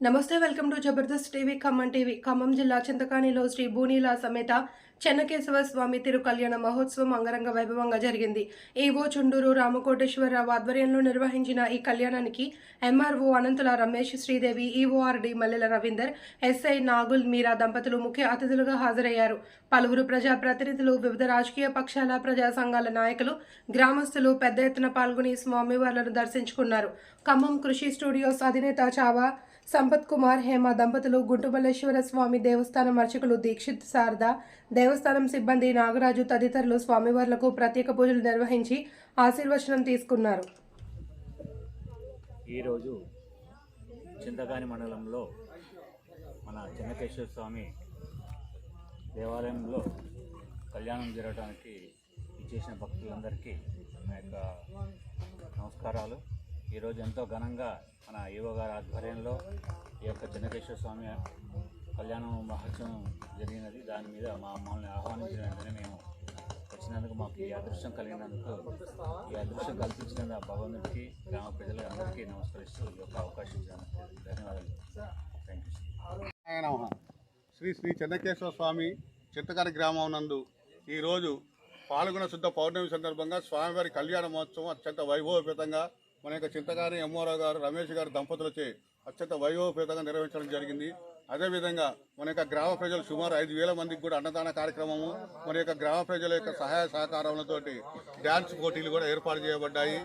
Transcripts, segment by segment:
నమస్తే welcome to Jabardasth TV Khammam TV. Khammam జిల్లా చింతకాణిలో శ్రీ బూనీల సమేత చెన్నకేశవ స్వామి తిరు కళ్యాణ మహోత్సవం అంగరంగ వైభవంగా జరిగింది. ఈవో చుండూరు రామకోటేశ్వరరావు ఆధ్వర్యంలో నిర్వహించిన ఈ కళ్యాణానికి MRO Anantula Ramesh Sridevi EORD Mallela Ravinder SI Nagul Meera దంపతులు ముఖ్య అతిథులుగా హాజరయ్యారు. పలువురు ప్రజా ప్రతినిధులు వివిధ రాజకీయ పక్షాల ప్రజా సంఘాల నాయకులు గ్రామస్తులు పెద్ద ఎత్తున పాల్గొని స్వామివార్లను దర్శించుకున్నారు. ఖమ్మం కృషి స్టూడియోస్ అధినేత చావా సంపత్ కుమార్ హేమ దంపతులు గుంటుమల్లేశ్వర స్వామి దేవస్థానం అర్చకులు దీక్షిత్ శారద దేవస్థానం సిబ్బంది నాగరాజు తదితరులు స్వామివార్లకు ప్రత్యేక పూజలు నిర్వహించి ఆశీర్వచనం తీసుకున్నారు. ఈరోజు చింతకాని మండలంలో మన చెన్నకేశ్వర స్వామి దేవాలయంలో కళ్యాణం జరగడానికి ఇచ్చేసిన భక్తులందరికీ నా యొక్క నమస్కారాలు. ఈరోజు ఎంతో ఘనంగా మన ఈవో గారి ఆధ్వర్యంలో ఈ యొక్క చెన్నకేశ్వర స్వామి కళ్యాణం మహోత్సవం జరిగినది. దాని మీద మా మమ్మల్ని ఆహ్వానించిన వెంటనే మేము వచ్చినందుకు మాకు ఈ అదృష్టం కలిగినందుకు ఈ అదృష్టం కల్పించిన భగవంతుడికి గ్రామ ప్రజలందరికీ నమస్కరిస్తూ ఈ యొక్క అవకాశం ఇచ్చినందుకు ధన్యవాదాలు. థ్యాంక్ యూ శ్రీ శ్రీ చెన్నకేశ్వర స్వామి చింతకారి గ్రామం నందు ఈరోజు పాల్గొన శుద్ధ పౌర్ణమి సందర్భంగా స్వామివారి కళ్యాణ మహోత్సవం అత్యంత వైభవపేతంగా మన యొక్క చింతకారి ఎంఓరావు గారు రమేష్ గారు దంపతులచే అత్యంత వైభవపేతంగా నిర్వహించడం జరిగింది. అదేవిధంగా మన యొక్క గ్రామ ప్రజలు సుమారు ఐదు వేల మందికి కూడా అన్నదాన కార్యక్రమము మన యొక్క గ్రామ ప్రజల యొక్క సహాయ సహకారాలతోటి డ్యాన్స్ పోటీలు కూడా ఏర్పాటు చేయబడ్డాయి.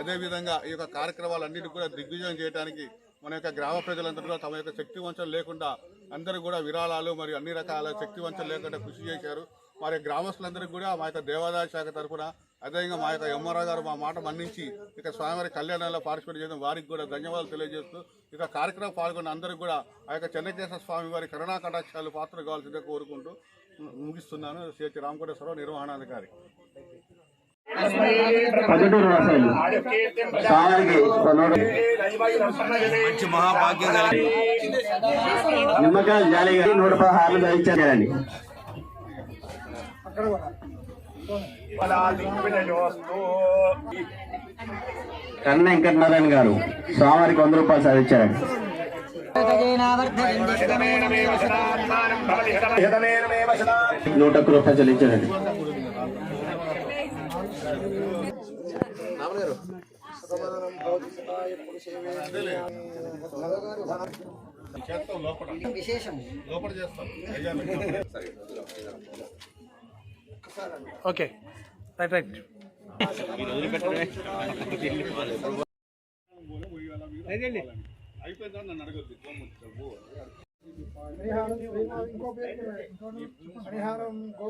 అదేవిధంగా ఈ యొక్క కార్యక్రమాలన్నింటినీ కూడా దిగ్విజయం చేయడానికి మన యొక్క గ్రామ ప్రజలందరూ కూడా తమ యొక్క శక్తి వంచన లేకుండా అందరూ కూడా విరాళాలు మరియు అన్ని రకాల శక్తి వంచన లేకుండా కృషి చేశారు. మరి గ్రామస్తులందరికీ కూడా మా యొక్క దేవాదాయ శాఖ తరఫున అదేవిధంగా మా యొక్క ఎంఆర్ఆ గారు మా మాట మన్నించి ఇక స్వామివారి కళ్యాణంలో పార్టిసిపేట్ చేయడం వారికి కూడా ధన్యవాదాలు తెలియజేస్తూ ఇక కార్యక్రమం పాల్గొన్న అందరికీ కూడా ఆ యొక్క చెన్నకేశ్వర స్వామి వారి కరుణా కటాక్షాలు పాత్ర కావాల్సిందిగా కోరుకుంటూ ముగిస్తున్నాను. సిహెచ్ రామకోటేశ్వరరావు నిర్వహణాధికారి. పల్లెటూరు వాసాలు. స్వామికి కొన్నాడు మంచి మహాభాగ్యం నిమ్మకాయలు జాలిగా నూట పదహారులు ధరించారండి కన్న వెంకటనారాయణ గారు స్వామివారికి వంద రూపాయలు సాధించారండి నూట ఒక్క రూపాయలు చెల్లించారండి లోపల. లోపల చేస్తాం. ఓకే. Right right. అయిపోయిందా నన్ను అడగద్దు పరిహారం ఇంకో